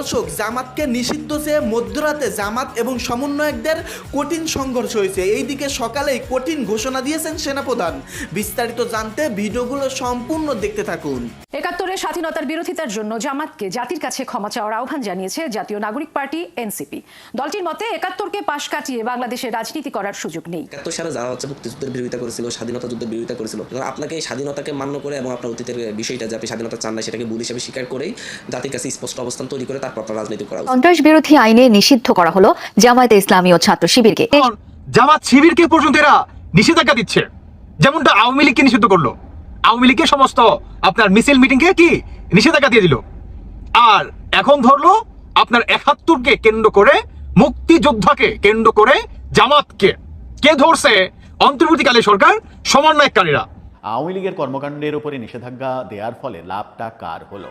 দর্শক জামাতকে নিষিদ্ধ চেয়ে মধ্যরাতে জামাত এবং সমন্বয়কদের কঠিন সংঘর্ষ হয়েছে। এইদিকে সকালেই কঠিন ঘোষণা দিয়েছেন সেনাপ্রধান। বিস্তারিত জানতে ভিডিওগুলো সম্পূর্ণ দেখতে থাকুন। একাত্তরের স্বাধীনতার বিরোধিতার জন্য জামাতকে জাতির কাছে ক্ষমা চাওয়ার আহ্বান জানিয়েছে জাতীয় নাগরিক পার্টি এনসিপি। দলটির মতে একাত্তরকে পাশ কাটিয়ে বাংলাদেশে রাজনীতি করার সুযোগ নেই। একাত্তর সালে যারা হচ্ছে মুক্তিযুদ্ধের বিরোধিতা করেছিল স্বাধীনতা যুদ্ধের বিরোধিতা করেছিল আপনাকে এই স্বাধীনতাকে মান্য করে এবং আপনার অতীতের বিষয়টা যে আপনি স্বাধীনতা চান না সেটাকে ভুল হিসেবে স্বীকার করেই জাতির কাছে স্পষ্ট অবস্থান তৈরি করে তারপর আপনার রাজনীতি করা সন্ত্রাস বিরোধী আইনে নিষিদ্ধ করা হলো জামায়াতে ইসলামী ও ছাত্র শিবিরকে। জামাত শিবিরকে পর্যন্ত এরা নিষেধাজ্ঞা দিচ্ছে। যেমনটা আওয়ামী লীগকে নিষিদ্ধ করল। আওয়ামী লীগের সমস্ত আপনার মিছিল মিটিংকে কি নিষেধাজ্ঞা দিয়ে দিল। আর এখন ধরলো আপনার একাত্তরকে কেন্দ্র করে মুক্তিযোদ্ধাকে কেন্দ্র করে জামাতকে। কে ধরছে? অন্তর্বর্তীকালে সরকার সমন্বয়কারীরা। আওয়ামী লীগের কর্মকাণ্ডের উপরে নিষেধাজ্ঞা দেওয়ার ফলে লাভটা কার হলো?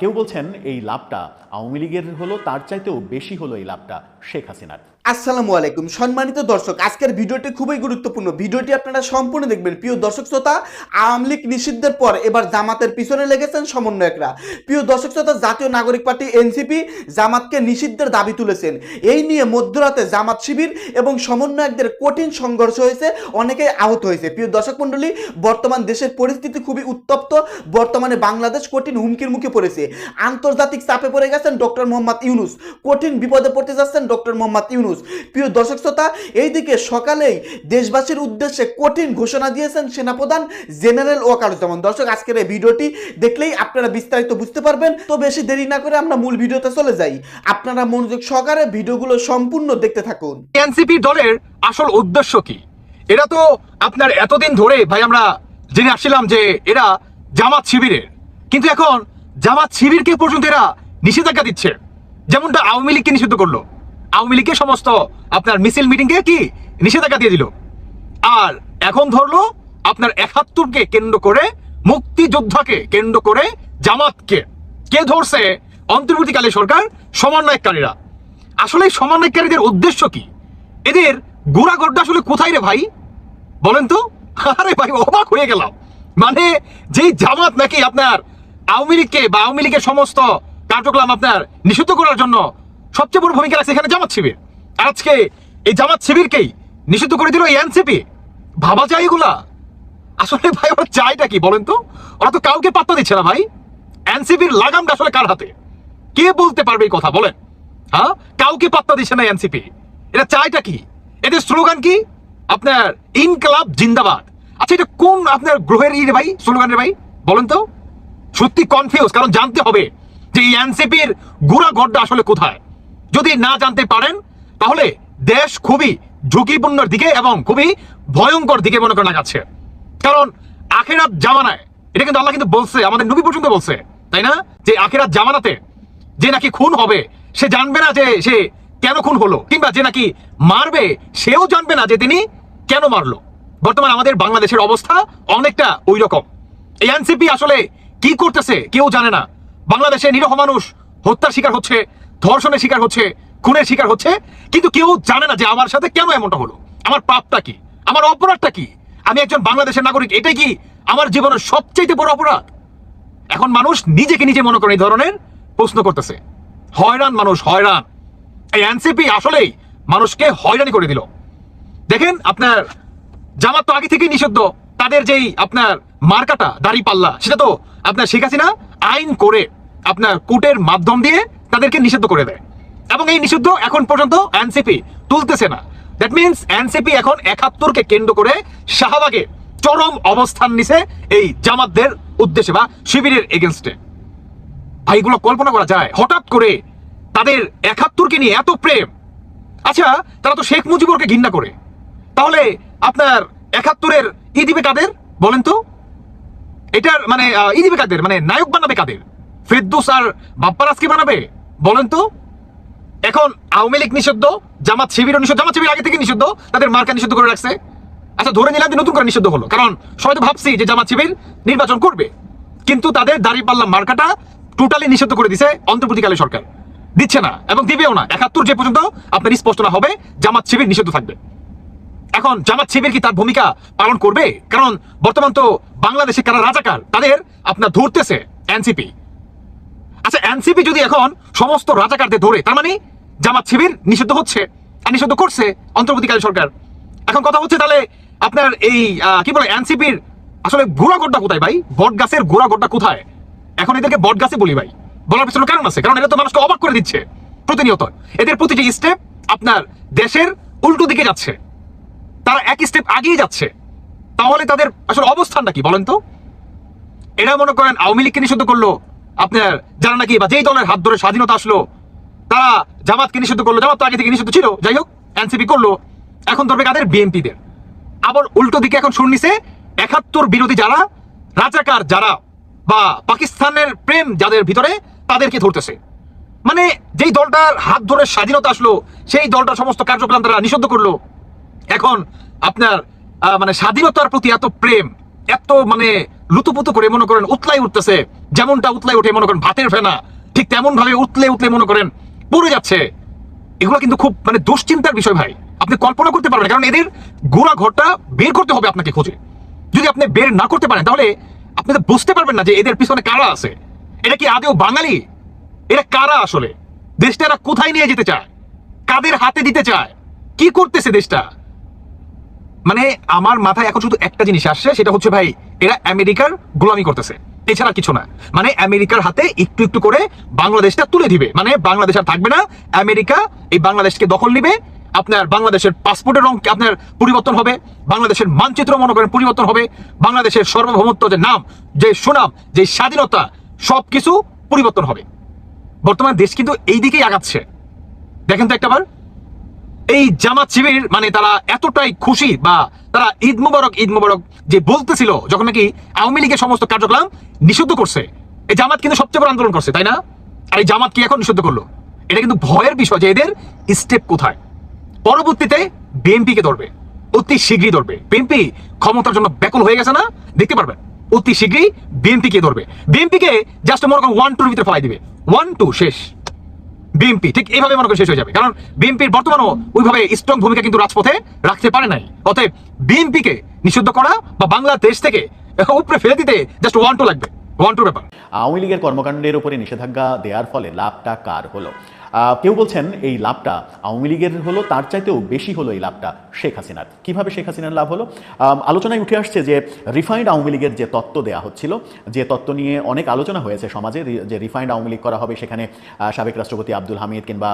কেউ বলছেন এই লাভটা আওয়ামী লীগের হলো, তার চাইতেও বেশি হলো এই লাভটা শেখ হাসিনার। আসসালামু আলাইকুম। সম্মানিত দর্শক, আজকের ভিডিওটি খুবই গুরুত্বপূর্ণ। ভিডিওটি আপনারা সম্পূর্ণ দেখবেন। প্রিয় দর্শক শ্রোতা, আওয়ামী লীগ নিষিদ্ধের পর এবার জামাতের পিছনে লেগেছেন সমন্বয়করা। প্রিয় দর্শক শ্রোতা, জাতীয় নাগরিক পার্টি এনসিপি জামাতকে নিষিদ্ধের দাবি তুলেছেন। এই নিয়ে মধ্যরাতে জামাত শিবির এবং সমন্বয়কদের কঠিন সংঘর্ষ হয়েছে, অনেকেই আহত হয়েছে। প্রিয় দর্শক মণ্ডলী, বর্তমান দেশের পরিস্থিতি খুবই উত্তপ্ত। বর্তমানে বাংলাদেশ কঠিন হুমকির মুখে পড়েছে। আন্তর্জাতিক চাপে পড়ে গেছেন ডক্টর মোহাম্মদ ইউনুস। কঠিন বিপদে পড়তে যাচ্ছেন ডক্টর মোহাম্মদ ইউনুস। প্রিয় দর্শক শ্রোতা, এইদিকে সকালেই দেশবাসীর উদ্দেশ্যে কঠিন ঘোষণা দিয়েছেন সেনাপ্রধান জেনারেল ওয়াকারুজ্জামান। দর্শক, আজকের এই ভিডিওটি দেখলেই আপনারা বিস্তারিত বুঝতে পারবেন। তো বেশি দেরি না করে আমরা মূল ভিডিওতে চলে যাই। আপনারা মনোযোগ সহকারে ভিডিওগুলো সম্পূর্ণ দেখতে থাকুন। এনসিপি দলের আসল উদ্দেশ্য কি? এরা তো আপনার এতদিন ধরে, ভাই, আমরা জেনে আসছিলাম যে এরা জামাত শিবিরের। কিন্তু এখন জামাত শিবিরকে পর্যন্ত এরা নিষেধাজ্ঞা দিচ্ছে। যেমনটা আওয়ামী লীগকে নিষিদ্ধ করল। আওয়ামী লীগের সমস্ত আপনার মিছিল মিটিংকে কি? নিষেধাজ্ঞা দিয়ে দিল। আর এখন ধরলো আপনার একাত্তরকে কেন্দ্র করে, মুক্তিযোদ্ধাকে কেন্দ্র করে, জামাতকে। কে ধরছে? অন্তর্বর্তীকালে সরকার, সমন্বয়কারীরা। আসলে সমন্বয়কারীদের উদ্দেশ্য কি? এদের গোড়াগড্ডা আসলে কোথায় রে ভাই? বলেন তো। আরে ভাই, অবাক হয়ে গেলাম। মানে যেই জামাত নাকি আপনার আওয়ামী লীগকে বা আওয়ামী লীগের সমস্ত কার্যক্রম আপনার নিষিদ্ধ করার জন্য সবচেয়ে বড় ভূমিকা রাখছে এখানে জামাত শিবির। আজকে এই জামাত শিবিরকেই নিষিদ্ধ করে দিল এনসিপি। ভাবা যায় এগুলা? আসলে ভাই, ওরা চাইটা কি বলেন তো? ওরা তো কাউকে পাত্তা দিচ্ছে না ভাই। এনসিপির লাগামটা আসলে কার হাতে? কে বলতে পারবে এই কথা বলেন? হ্যাঁ? কাউকে পাত্তা দিচ্ছে না এনসিপি। এটা চাইটা কি? এদের স্লোগান কি? আপনার ইনকলাব জিন্দাবাদ। আচ্ছা এটা কোন আপনার গ্রহের ই রে ভাই স্লোগানের ভাই? বলেন তো। সত্যি কনফিউজ কারণ জানতে হবে যে এই এনসিপির গুড়া গড্ডা আসলে কোথায়? যদি না জানতে পারেন, তাহলে দেশ খুবই ঝুঁকিপূর্ণর দিকে এবং খুবই ভয়ঙ্কর দিকে মনে করেন আগাচ্ছে কারণ আখেরাত জামানায়, এটা কিন্তু আল্লাহ কিন্তু বলছে, আমাদের নবী পর্যন্ত বলছে, তাই না? যে আখেরাত জামানাতে যে নাকি খুন হবে, সে জানবে না যে সে কেন খুন হলো, কিংবা যে নাকি মারবে, সেও জানবে না যে তিনি কেন মারলো। বর্তমানে আমাদের বাংলাদেশের অবস্থা অনেকটা ওই রকম এই এনসিপি আসলে কি করতেছে, কেউ জানে না। বাংলাদেশে নিরহ মানুষ হত্যার শিকার হচ্ছে ধর্ষণের শিকার হচ্ছে, খুনের শিকার হচ্ছে, কিন্তু কেউ জানে না যে আমার সাথে কেন এমনটা হলো। আমার পাপটা কি? আমার অপরাধটা কি? আমি একজন বাংলাদেশের নাগরিক এটাই কি আমার জীবনের সবচেয়ে বড় অপরাধ? এখন মানুষ নিজেকে নিজে মনে করে এই ধরনের প্রশ্ন করতেছে। হয়রান মানুষ, হয়রান। এই এনসিপি আসলেই মানুষকে হয়রানি করে দিল। দেখেন আপনার জামাত তো আগে থেকেই নিষিদ্ধ। তাদের যেই আপনার মার্কাটা, দাড়ি পাল্লা, সেটা তো আপনার শেখ হাসিনা আইন করে আপনার কোর্টের মাধ্যম দিয়ে তাদেরকে নিষিদ্ধ করে দেয়। এবং এই নিষিদ্ধ এখন পর্যন্ত এনসিপি তুলতেছে না। দ্যাট মিনস এনসিপি এখন একাত্তরকে কেন্দ্র করে শাহবাগে চরম অবস্থান নিছে এই জামাতদের উদ্দেশ্যে বা শিবিরের এগেনস্টে ভাই, এগুলো কল্পনা করা যায়। হঠাৎ করে তাদের একাত্তরকে নিয়ে এত প্রেম। আচ্ছা তারা তো শেখ মুজিবুরকে ঘৃণা করে। তাহলে আপনার একাত্তরের ই দিবে কাদের বলেন তো? এটার মানে ই দিবে কাদের? মানে নায়ক বানাবে কাদের? ফেরদুস আর বাপ্পারাজকে বানাবে? বলেন তো, এখন আওয়ামী লীগ নিষিদ্ধ, জামাত শিবির নিষিদ্ধ, জামাত শিবির আগে থেকে নিষিদ্ধ, তাদের মার্কা নিষিদ্ধ করে রাখছে। আচ্ছা ধরে নিলাম যে নতুন করে নিষিদ্ধ হলো। কারণ সবাই তো ভাবছি যে জামাত শিবির নির্বাচন করবে। কিন্তু তাদের দাঁড়িয়ে দাঁড়িপাল্লা মার্কাটা টোটালি নিষিদ্ধ করে দিছে অন্তর্বর্তীকালে সরকার। দিচ্ছে না এবং দিবেও না। একাত্তর যে পর্যন্ত আপনার স্পষ্ট না হবে, জামাত শিবির নিষিদ্ধ থাকবে। এখন জামাত শিবির কি তার ভূমিকা পালন করবে? কারণ বর্তমান তো বাংলাদেশে কারা রাজাকার, তাদের আপনার ধরতেছে এনসিপি। এনসিপি যদি এখন সমস্ত রাজাকারদের ধরে, তার মানে জামাত শিবির নিষিদ্ধ হচ্ছে, আর নিষিদ্ধ করছে অন্তর্বর্তীকালীন সরকার। এখন কথা হচ্ছে তাহলে আপনার এই কি বলে, এনসিপির আসলে গোড়াগড়টা কোথায় ভাই? বট গাছের গোড়াগড়টা কোথায়? এখন এদেরকে বট গাছে বলি ভাই। বলার পিছনে কারণ আছে, কারণ এটা তো মানুষকে অবাক করে দিচ্ছে প্রতিনিয়ত। এদের প্রতিটি স্টেপ আপনার দেশের উল্টো দিকে যাচ্ছে। তারা এক স্টেপ আগিয়ে যাচ্ছে। তাহলে তাদের আসলে অবস্থানটা কি বলেন তো? এরা মনে করেন আওয়ামী লীগকে নিষিদ্ধ করল আপনার যারা নাকি বা যেই দলের হাত ধরে স্বাধীনতা আসলো, তারা জামাতকে নিষিদ্ধ করল, জামাত তো আগে থেকে নিষিদ্ধ ছিল। যাই হোক, এনসিপি করল। এখন ধরবে কাদের? বিএনপিদের। আবার উল্টো দিকে এখন শুননিছে একাত্তর বিরোধী যারা, রাজাকার যারা বা পাকিস্তানের প্রেম যাদের ভিতরে, তাদেরকে ধরতেছে। মানে যেই দলটার হাত ধরে স্বাধীনতা আসলো, সেই দলটার সমস্ত কার্যক্রম তারা নিষিদ্ধ করল। এখন আপনার মানে স্বাধীনতার প্রতি এত প্রেম, এত মানে লুতুপুতু করে মনে করেন উতলাই উঠতেছে, যেমনটা উতলাই উঠে মনে করেন ভাতের ফেনা, ঠিক তেমন ভাবে উতলে উতলে মনে করেন পড়ে যাচ্ছে। এগুলো কিন্তু খুব মানে দুশ্চিন্তার বিষয় ভাই। আপনি কল্পনা করতে পারবেন কারণ এদের গোড়া ঘরটা বের করতে হবে আপনাকে খুঁজে। যদি আপনি বের না করতে পারেন, তাহলে আপনি তো বুঝতে পারবেন না যে এদের পিছনে কারা আছে। এটা কি আদেও বাঙালি? এরা কারা আসলে? দেশটা এরা কোথায় নিয়ে যেতে চায়? কাদের হাতে দিতে চায়? কি করতেছে দেশটা? মানে আমার মাথায় এখন শুধু একটা জিনিস আসছে, সেটা হচ্ছে ভাই, এরা আমেরিকার গোলামি করতেছে। এছাড়া কিছু না। মানে আমেরিকার হাতে একটু একটু করে বাংলাদেশটা তুলে দিবে। মানে বাংলাদেশ আর থাকবে না। আমেরিকা এই বাংলাদেশকে দখল নিবে। আপনার বাংলাদেশের পাসপোর্টের রং, আপনার পরিবর্তন হবে। বাংলাদেশের মানচিত্র মনে করেন পরিবর্তন হবে। বাংলাদেশের সার্বভৌমত্ব যে নাম, যে সুনাম, যে স্বাধীনতা, সবকিছু পরিবর্তন হবে। বর্তমান দেশ কিন্তু এই দিকেই আগাচ্ছে। দেখেন তো একটাবার। এই জামাত শিবির মানে তারা এতটাই খুশি বা তারা ঈদ মুবারক ঈদ মুবারক যে বলতেছিল যখন নাকি আওয়ামী লীগের সমস্ত কার্যক্রম নিষিদ্ধ করছে। এই জামাত কিন্তু সবচেয়ে বড় আন্দোলন করছে, তাই না? আর এই জামাত কি এখন নিষিদ্ধ করল? এটা কিন্তু ভয়ের বিষয় যে এদের স্টেপ কোথায়? পরবর্তীতে বিএনপি কে ধরবে, অতি শীঘ্রই ধরবে। বিএনপি ক্ষমতার জন্য ব্যাকুল হয়ে গেছে না? দেখতে পারবেন, অতি শীঘ্রই বিএনপি কে ধরবে। বিএনপি কে জাস্ট মনে করেন ওয়ান টুর ভিতরে ফেলাই দিবে। ওয়ান টু শেষ। বিএনপি ঠিক এইভাবে মনে করি শেষ হয়ে যাবে। কারণ বিএনপির বর্তমানও ওইভাবে স্ট্রং ভূমিকা কিন্তু রাজপথে রাখতে পারে নাই। অতএব বিএনপিকে নিষিদ্ধ করা বা বাংলাদেশ থেকে উপরে ফেলে দিতে জাস্ট ওয়ান টু লাগবে। ওয়ান টু ব্যাপার। আওয়ামী লীগের কর্মকাণ্ডের উপরে নিষেধাজ্ঞা দেওয়ার ফলে লাভটা কার হলো? কেউ বলছেন এই লাভটা আওয়ামী লীগের হলো, তার চাইতেও বেশি হলো এই লাভটা শেখ হাসিনার। কীভাবে শেখ হাসিনার লাভ হলো? আলোচনায় উঠে আসছে যে রিফাইন্ড আওয়ামী লীগের যে তত্ত্ব দেওয়া হচ্ছিল, যে তত্ত্ব নিয়ে অনেক আলোচনা হয়েছে সমাজে যে রিফাইন্ড আওয়ামী লীগ করা হবে সেখানে সাবেক রাষ্ট্রপতি আব্দুল হামিদ কিংবা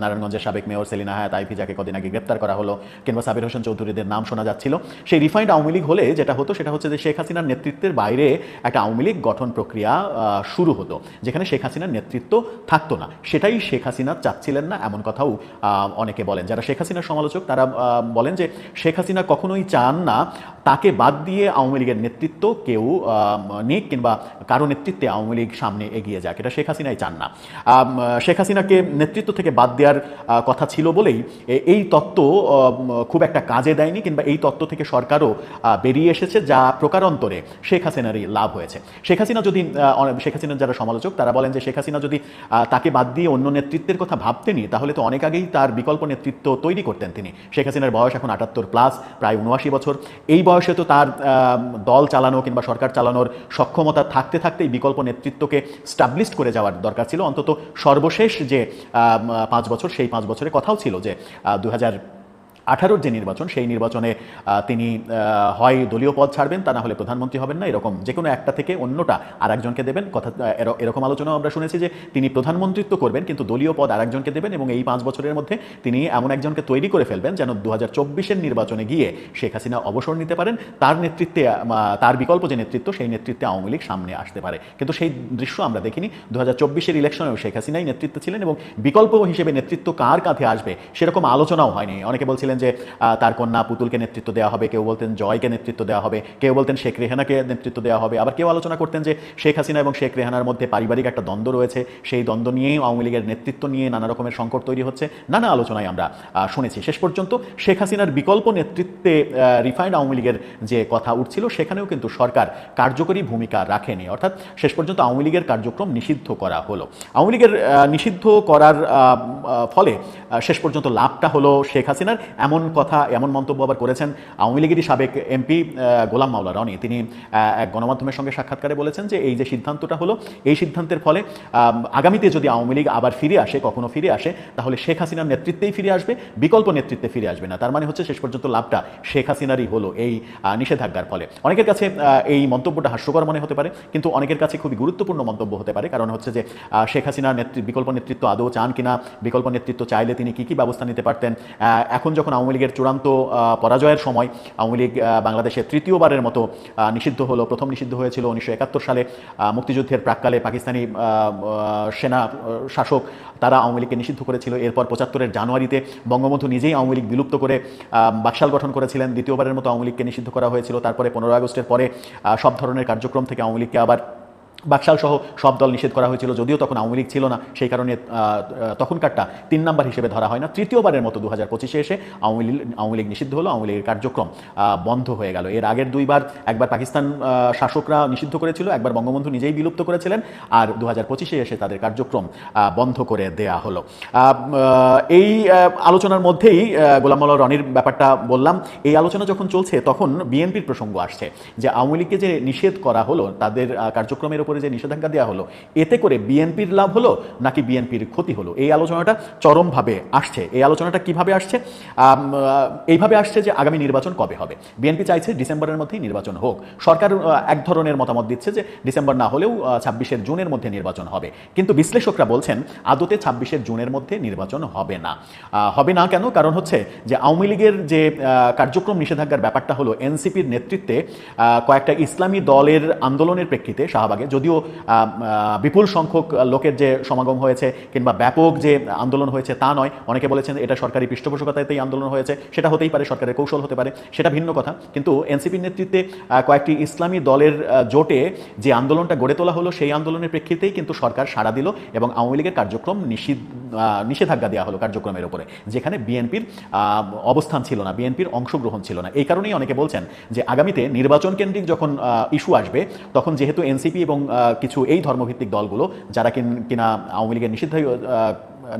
নারায়ণগঞ্জের সাবেক মেয়র সেলিনা হায়াত আইফি যাকে কদিন আগে গ্রেপ্তার করা হলো, কিংবা সাবির হোসেন চৌধুরীদের নাম শোনা যাচ্ছিল। সেই রিফাইন্ড আওয়ামী লীগ হলে যেটা হতো, সেটা হচ্ছে যে শেখ হাসিনার নেতৃত্বের বাইরে একটা আওয়ামী লীগ গঠন প্রক্রিয়া শুরু হতো, যেখানে শেখ হাসিনার নেতৃত্ব থাকতো না। সেটাই শেখ হাসিনা চাচ্ছিলেন না, এমন কথাও অনেকে বলেন। যারা শেখ হাসিনার সমালোচক, তারা বলেন যে শেখ হাসিনা কখনোই চান না তাকে বাদ দিয়ে আওয়ামী লীগের নেতৃত্ব কেউ নিক কিংবা কারও নেতৃত্বে আওয়ামী লীগ সামনে এগিয়ে যাক এটা শেখ হাসিনাই চান না। শেখ হাসিনাকে নেতৃত্ব থেকে বাদ দেওয়ার কথা ছিল বলেই এই তত্ত্ব খুব একটা কাজে দেয়নি কিংবা এই তত্ত্ব থেকে সরকারও বেরিয়ে এসেছে যা প্রকারান্তরে শেখ হাসিনারই লাভ হয়েছে। শেখ হাসিনা যদি শেখ হাসিনার যারা সমালোচক, তারা বলেন যে শেখ হাসিনা যদি তাকে বাদ দিয়ে অন্য নেতৃত্বের কথা ভাবতেনি তাহলে তো অনেক আগেই তার বিকল্প নেতৃত্ব তৈরি করতেন তিনি। শেখ হাসিনার বয়স এখন আটাত্তর প্লাস, প্রায় উনআশি বছর। এই বয়সে তো তার দল চালানো কিংবা সরকার চালানোর সক্ষমতা থাকতে থাকতেই বিকল্প নেতৃত্বকে স্টাবলিশ করে যাওয়ার দরকার ছিল। অন্তত সর্বশেষ যে পাঁচ বছর, সেই পাঁচ বছরের কথাও ছিল যে দু হাজার আঠারোর যে নির্বাচন, সেই নির্বাচনে তিনি হয় দলীয় পদ ছাড়বেন, তা না হলে প্রধানমন্ত্রী হবেন না, এরকম যে কোনো একটা থেকে অন্যটা আর একজনকে দেবেন। কথা এরকম আলোচনাও আমরা শুনেছি যে তিনি প্রধানমন্ত্রিত্ব করবেন, কিন্তু দলীয় পদ আর একজনকে দেবেন এবং এই পাঁচ বছরের মধ্যে তিনি এমন একজনকে তৈরি করে ফেলবেন যেন দু হাজার নির্বাচনে গিয়ে শেখ হাসিনা অবসর নিতে পারেন। তার নেতৃত্বে তার বিকল্প যে নেতৃত্ব, সেই নেতৃত্বে আওয়ামী লীগ সামনে আসতে পারে। কিন্তু সেই দৃশ্য আমরা দেখিনি। দু হাজার ইলেকশনেও শেখ হাসিনাই নেতৃত্ব ছিলেন এবং বিকল্প হিসেবে নেতৃত্ব কার কাঁধে আসবে, সেরকম আলোচনাও হয়নি। অনেকে বলছিলেন যে তার কন্যা পুতুলকে নেতৃত্ব দেওয়া হবে। কেউ বলতেন জয়কে নেতৃত্ব দেওয়া হবে। কেউ বলতেন শেখ রেহানাকে নেতৃত্ব দেওয়া হবে। আবার কেউ আলোচনা করতেন যে, শেখ হাসিনা এবং শেখ রেহানার মধ্যে পারিবারিক একটা দ্বন্দ্ব রয়েছে। সেই দ্বন্দ্ব নিয়েই আওয়ামী লীগের নেতৃত্ব নিয়ে নানা রকমের সংকট তৈরি হচ্ছে। নানা আলোচনায় আমরা শুনেছি। শেষ পর্যন্ত শেখ হাসিনার বিকল্প নেতৃত্বে রিফাইন্ড আওয়ামী লীগের যে কথা উঠছিল, সেখানেও কিন্তু সরকার কার্যকরী ভূমিকা রাখেনি। অর্থাৎ শেষ পর্যন্ত আওয়ামী লীগের কার্যক্রম নিষিদ্ধ করা হলো। আওয়ামী লীগের নিষিদ্ধ করার ফলে শেষ পর্যন্ত লাভটা হলো শেখ হাসিনার। এমন কথা, এমন মন্তব্য আবার করেছেন আওয়ামী লীগেরই সাবেক এমপি গোলাম মাওলা রনি। তিনি এক গণমাধ্যমের সঙ্গে সাক্ষাৎকারে বলেছেন যে এই যে সিদ্ধান্তটা হলো, এই সিদ্ধান্তের ফলে আগামীতে যদি আওয়ামী লীগ আবার ফিরে আসে, কখনো ফিরে আসে, তাহলে শেখ হাসিনার নেতৃত্বেই ফিরে আসবে, বিকল্প নেতৃত্বে ফিরে আসবে না। তার মানে হচ্ছে, শেষ পর্যন্ত লাভটা শেখ হাসিনারই হলো এই নিষেধাজ্ঞার ফলে। অনেকের কাছে এই মন্তব্যটা হাস্যকর মনে হতে পারে, কিন্তু অনেকের কাছে খুবই গুরুত্বপূর্ণ মন্তব্য হতে পারে। কারণ হচ্ছে যে শেখ হাসিনার নেতৃত্ব বিকল্প নেতৃত্ব আদৌ চান কিনা, বিকল্প নেতৃত্ব চাইলে তিনি কি কি ব্যবস্থা নিতে পারতেন এখন যখন আওয়ামী লীগের চূড়ান্ত পরাজয়ের সময় আওয়ামী লীগ বাংলাদেশে তৃতীয়বারের মতো নিষিদ্ধ হলো, প্রথম নিষিদ্ধ হয়েছিল উনিশশো একাত্তর সালে মুক্তিযুদ্ধের প্রাককালে পাকিস্তানি সেনা শাসক তারা আওয়ামী লীগকে নিষিদ্ধ করেছিল। এরপর পঁচাত্তরের জানুয়ারিতে বঙ্গবন্ধু নিজেই আওয়ামী লীগ বিলুপ্ত করে বাকশাল গঠন করেছিলেন। দ্বিতীয়বারের মতো আওয়ামী লীগকে নিষিদ্ধ করা হয়েছিল। তারপরে পনেরো আগস্টের পরে সব ধরনের কার্যক্রম থেকে আওয়ামী লীগকে আবার বাকশাল সহ সব দল নিষেধ করা হয়েছিল, যদিও তখন আওয়ামী লীগ ছিল না, সেই কারণে তখনকারটা তিন নাম্বার হিসেবে ধরা হয় না। তৃতীয়বারের মতো দু হাজার পঁচিশে এসে আওয়ামী লীগ আওয়ামী লীগ নিষিদ্ধ হলো, আওয়ামী লীগের কার্যক্রম বন্ধ হয়ে গেল। এর আগের দুইবার একবার পাকিস্তান শাসকরা নিষিদ্ধ করেছিল, একবার বঙ্গবন্ধু নিজেই বিলুপ্ত করেছিলেন, আর দু হাজার পঁচিশে এসে তাদের কার্যক্রম বন্ধ করে দেয়া হলো। এই আলোচনার মধ্যেই গোলাম রনির ব্যাপারটা বললাম। এই আলোচনা যখন চলছে, তখন বিএনপির প্রসঙ্গ আসছে যে আওয়ামী লীগকে যে নিষেধ করা হলো, তাদের কার্যক্রমের উপরে যে নিষেধাজ্ঞা দেওয়া হলো, এতে করে বিএনপির লাভ হলো নাকি বিএনপির ক্ষতি হলো? এই আলোচনাটা চরমভাবে আসছে। এই আলোচনাটা কীভাবে আসছে? এইভাবে আসছে যে আগামী নির্বাচন কবে হবে? বিএনপি চাইছে ডিসেম্বরের মধ্যেই নির্বাচন হোক। সরকার এক ধরনের মতামত দিচ্ছে যে ডিসেম্বর না হলেও ছাব্বিশের জুনের মধ্যে নির্বাচন হবে। কিন্তু বিশ্লেষকরা বলছেন, আদতে ছাব্বিশের জুনের মধ্যে নির্বাচন হবে না। হবে না কেন? কারণ হচ্ছে যে আওয়ামী লীগের যে কার্যক্রম নিষেধাজ্ঞার ব্যাপারটা হলো এনসিপির নেতৃত্বে কয়েকটা ইসলামী দলের আন্দোলনের প্রেক্ষিতে শাহবাগে যদিও বিপুল সংখ্যক লোকের যে সমাগম হয়েছে কিংবা ব্যাপক যে আন্দোলন হয়েছে তা নয়, অনেকে বলেছেন এটা সরকারি পৃষ্ঠপোষকতাতেই আন্দোলন হয়েছে, সেটা হতেই পারে, সরকারের কৌশল হতে পারে, সেটা ভিন্ন কথা। কিন্তু এনসিপির নেতৃত্বে কয়েকটি ইসলামী দলের জোটে যে আন্দোলনটা গড়ে তোলা হলো, সেই আন্দোলনের প্রেক্ষিতেই কিন্তু সরকার সাড়া দিল এবং আওয়ামী লীগের কার্যক্রম নিষিদ্ধ নিষেধাজ্ঞা দেওয়া হলো কার্যক্রমের উপরে, যেখানে বিএনপির অবস্থান ছিল না, বিএনপির অংশগ্রহণ ছিল না। এই কারণেই অনেকে বলছেন যে আগামীতে নির্বাচন কেন্দ্রিক যখন ইস্যু আসবে, তখন যেহেতু এনসিপি এবং কিছু এই ধর্মভিত্তিক দলগুলো, যারা কিনা আওয়ামী লীগের নিষিদ্ধ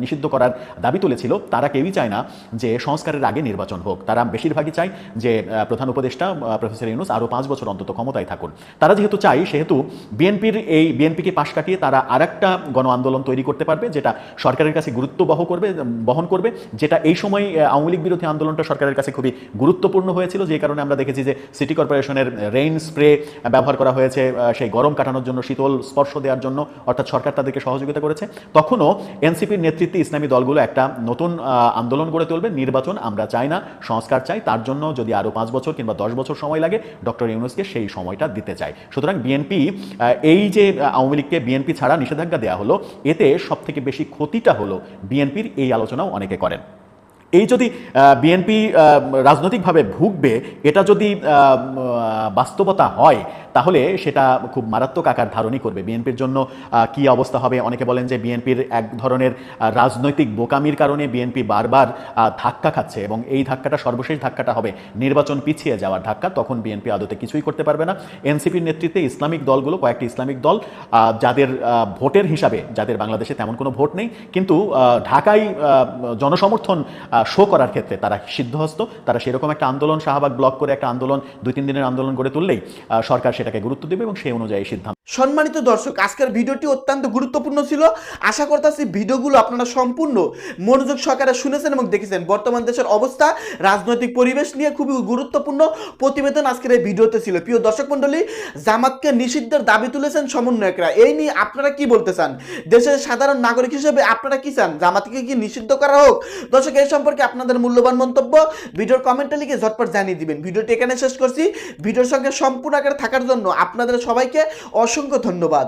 নিষিদ্ধ করার দাবি তুলেছিল, তারা কেউই চায় না যে সংস্কারের আগে নির্বাচন হোক। তারা বেশিরভাগই চায় যে প্রধান উপদেষ্টা প্রফেসর ইউনুস আরও পাঁচ বছর অন্তত ক্ষমতায় থাকুন। তারা যেহেতু চাই সেহেতু বিএনপির এই, বিএনপিকে পাশ কাটিয়ে তারা আরেকটা গণ আন্দোলন তৈরি করতে পারবে, যেটা সরকারের কাছে গুরুত্ব বহ করবে বহন করবে, যেটা এই সময় আওয়ামী লীগ বিরোধী আন্দোলনটা সরকারের কাছে খুবই গুরুত্বপূর্ণ হয়েছিল। যে কারণে আমরা দেখেছি যে, সিটি কর্পোরেশনের রেইন স্প্রে ব্যবহার করা হয়েছে সেই গরম কাটানোর জন্য, শীতল স্পর্শ দেওয়ার জন্য, অর্থাৎ সরকার তাদেরকে সহযোগিতা করেছে। তখনও এনসিপির নেতৃত্বে ইসলামী দলগুলো একটা নতুন আন্দোলন গড়ে তুলবে। নির্বাচন আমরা চাই না, সংস্কার চাই। তার জন্য যদি আরও পাঁচ বছর কিংবা দশ বছর সময় লাগে, ডক্টর ইউনুসকে সেই সময়টা দিতে চাই। সুতরাং বিএনপি এই যে আওয়ামী লীগকে বিএনপি ছাড়া নিষেধাজ্ঞা দেওয়া হলো, এতে সবথেকে বেশি ক্ষতিটা হলো বিএনপির এই আলোচনাও অনেকে করেন। এই যদি বিএনপি রাজনৈতিকভাবে ভুগবে, এটা যদি বাস্তবতা হয়, তাহলে সেটা খুব মারাত্মক আকার ধারণই করবে। বিএনপির জন্য কি অবস্থা হবে? অনেকে বলেন যে বিএনপির এক ধরনের রাজনৈতিক বোকামির কারণে বিএনপি বারবার ধাক্কা খাচ্ছে এবং এই ধাক্কাটা সর্বশেষ ধাক্কাটা হবে। নির্বাচন পিছিয়ে যাওয়ার ধাক্কা, তখন বিএনপি আদতে কিছুই করতে পারবে না। এনসিপির নেতৃত্বে ইসলামিক দলগুলো, কয়েকটি ইসলামিক দল যাদের ভোটের হিসাবে, যাদের বাংলাদেশে তেমন কোনো ভোট নেই, কিন্তু ঢাকায় জনসমর্থন শো করার ক্ষেত্রে তারা সিদ্ধহস্ত, তারা সেরকম একটা আন্দোলন, শাহবাগ ব্লক করে একটা আন্দোলন, দুই, তিন দিনের আন্দোলন গড়ে তুললেই সরকার সেটাকে গুরুত্ব দেবে এবং সেই অনুযায়ী সিদ্ধান্ত। সম্মানিত দর্শক, আজকের ভিডিওটি অত্যন্ত গুরুত্বপূর্ণ ছিল। আশা করতেছি ভিডিওগুলো আপনারা সম্পূর্ণ মনোযোগ সহকারে শুনেছেন এবং দেখেছেন। বর্তমান দেশের অবস্থা, রাজনৈতিক পরিবেশ নিয়ে খুবই গুরুত্বপূর্ণ প্রতিবেদন আজকের এই ভিডিওতে ছিল। প্রিয় দর্শক মণ্ডলী, জামাতকে নিষিদ্ধের দাবি তুলেছেন সমন্বয়করা। এই নিয়ে আপনারা কি বলতে চান? দেশের সাধারণ নাগরিক হিসেবে আপনারা কি চান? জামাতকে কি নিষিদ্ধ করা হোক? দর্শক, এই সম্পর্কে আপনাদের মূল্যবান মন্তব্য ভিডিওর কমেন্টে লিখে ঝটপট জানিয়ে দিবেন। ভিডিওটি এখানে শেষ করছি। ভিডিওর সঙ্গে সম্পূর্ণ আকারে থাকার জন্য আপনাদের সবাইকে অসংখ্য ধন্যবাদ।